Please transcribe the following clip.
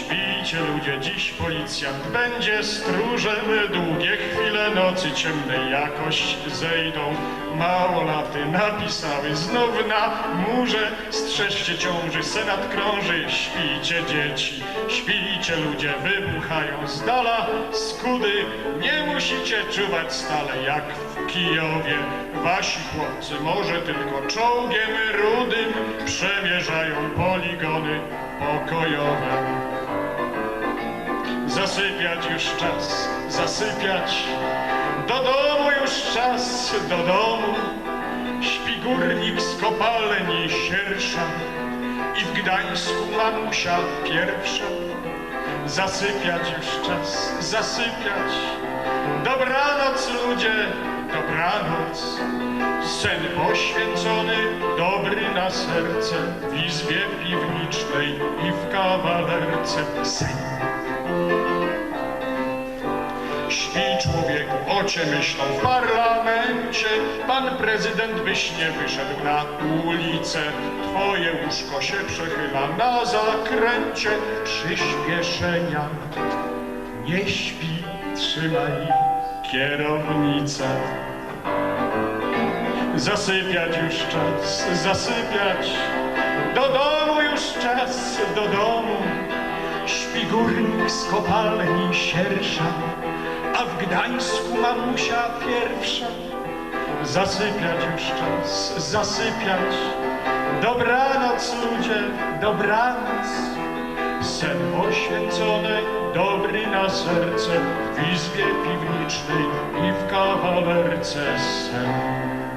Śpijcie ludzie, dziś policjant będzie stróżem. Długie chwile nocy ciemnej jakoś zejdą. Małolaty napisały znów na murze. Strzeżcie ciąży, senat krąży. Śpijcie dzieci, śpijcie ludzie, wybuchają z dala skudy. Nie musicie czuwać stale jak w Kijowie. Wasi chłopcy może tylko czołgiem rudym przemierzają poligony pokojowe. Zasypiać już czas, zasypiać. Do domu już czas, do domu. Śpi górnik z kopalni siersza i w Gdańsku mamusia pierwsza. Zasypiać już czas, zasypiać. Dobranoc ludzie, dobranoc. Sen poświęcony, dobry na serce, w izbie piwnicznej i w kawalerce. Sen. Śpi człowieku, ocie myślą w parlamencie, pan prezydent byś nie wyszedł na ulicę. Twoje łóżko się przechyla na zakręcie przyspieszenia. Nie śpi, trzymaj kierownicę. Zasypiać już czas, zasypiać. Do domu już czas, do domu. Śpi górnik z kopalni siersza, a w Gdańsku mamusia pierwsza. Zasypiać już czas, zasypiać. Dobranoc ludzie, dobranoc. Sen poświęcony, dobry na serce, w izbie piwnicznej i w kawalerce sen.